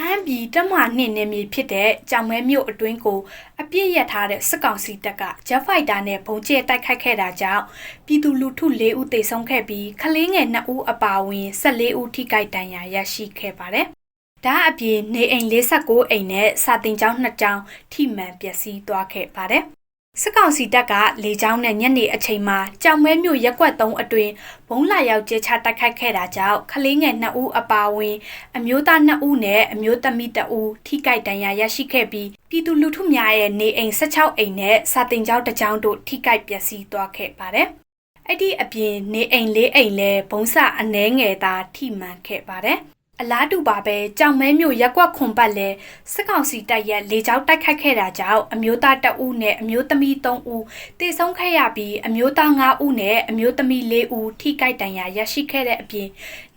ဟန်းပြည်တမနှင့်နေမည်ဖြစ်တဲ့ကြောင်မဲမြို့အတွင်းကိုအပြစ်ရထားတဲ့စစ်ကောင်စီတပ်ကဂျက်ဖိုက်တာနဲ့ဘုံကျဲတိုက်ခိုက်ခဲ့တာကြောင့်ပြည်သူလူထု၄ဦးသေဆုံးခဲ့ပြီးခလေးငယ်2ဦးအပါအဝင်14ဦးထိခိုက်ဒဏ်ရာရရှိခဲ့ပါတယ်။ဒါအပြင်နေအိမ်46အိမ်နဲ့စာတင်ကျောင်း2ကျောင်းထိမှန်ပျက်စီးသွားခဲ့ပါတယ်။ စစ်ကောင်စီတပ်ကလေကြောင်းနဲ့ညနေအချိန်မှာကြောင်မဲမြို့ရက်ကွက်3အတွင်ဘုံလာရောက်ကျဲချတိုက်ခိုက်ခဲ့တာကြောင့်ခလေးငယ်2ဦးအပါအဝင် အမျိုးသား2ဦးနဲ့အမျိုးသမီး2ဦးထိခိုက်ဒဏ်ရာရရှိခဲ့ပြီးပြည်သူလူထုများရဲ့နေအိမ်16အိမ်နဲ့စာတင်ကျောင်းတစ်ကျောင်းတို့ထိခိုက်ပျက်စီးသွားခဲ့ပါတယ်။အဲ့ဒီအပြင်နေအိမ်၄အိမ်လည်းဘုံစအနှဲငယ်သာထိမှန်ခဲ့ပါတယ်။ အလားတူပါပဲကြောင်မဲမျိုးရက်ကွက်ခွန်ပတ်လဲစစ်ကောင်စီတပ်ရဲ့လေကြောင်းတိုက်ခိုက်ခဲ့တာကြောင့်အမျိုးသား2ဦးနဲ့အမျိုးသမီး3ဦးတေဆုံးခဲ့ရပြီးအမျိုးသား5ဦးနဲ့အမျိုးသမီး4ဦးထိခိုက်ဒဏ်ရာရရှိခဲ့တဲ့အပြင်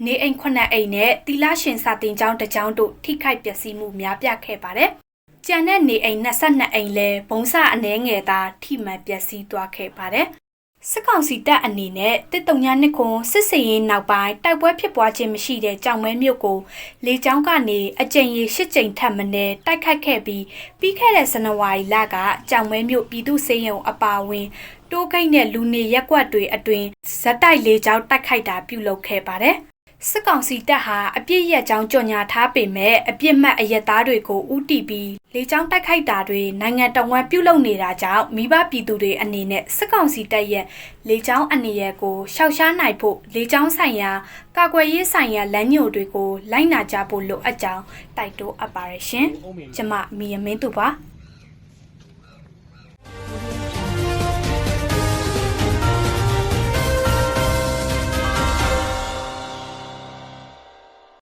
နေအိမ်9အိမ်နဲ့တီလာရှင်စာတင်ကျောင်းတစ်ကျောင်းတို့ထိခိုက်ပျက်စီးမှုများပြားခဲ့ပါတယ်။ကြံတဲ့နေအိမ်22အိမ်လဲဘုံစအနှဲငယ်သာထိမှန်ပျက်စီးသွားခဲ့ပါတယ်။ စစ်ကောင်စီတပ်အနေနဲ့တစ်တုံညာနှစ်ခွန်စစ်စင်ရင်နောက်ပိုင်းတိုက်ပွဲဖြစ်ပွားခြင်းမရှိတဲ့ကြောင်မဲမြို့ကိုလေကြောင်းကနေအကြိမ်ရေ၈ကြိမ်ထပ်မံတိုက်ခိုက်ခဲ့ပြီးပြီးခဲ့တဲ့ဇန်နဝါရီလကကြောင်မဲမြို့ပြည်သူ့စေယုံအပါအဝင်တိုးကိတ်နဲ့လူနေရက်ကွက်တွေအတွင်ဇက်တိုက်လေကြောင်းတိုက်ခိုက်တာပြုလုပ်ခဲ့ပါတယ် စစ်ကောင်စီတပ်ဟာအပြစ်ရက်ကြောင်းကြော်ညာထားပေမဲ့အပြစ်မှတ်အရက်သားတွေကိုဥတီပြီးလေကြောင်းတိုက်ခိုက်တာတွေနိုင်ငံတော်ဝန်ပြုလုပ်နေတာကြောင့်မိဘပြည်သူတွေအနေနဲ့စစ်ကောင်စီတပ်ရဲ့လေကြောင်းအနေရကိုရှောက်ရှားနိုင်ဖို့လေကြောင်းဆိုင်ရာကာကွယ်ရေးဆိုင်ရာလမ်းညွှန်တွေကိုလိုက်နာကြဖို့လိုအပ်ကြောင်းတိုက်တွန်းအပ်ပါရရှင်။ကျမမီယမင်းသူပါ။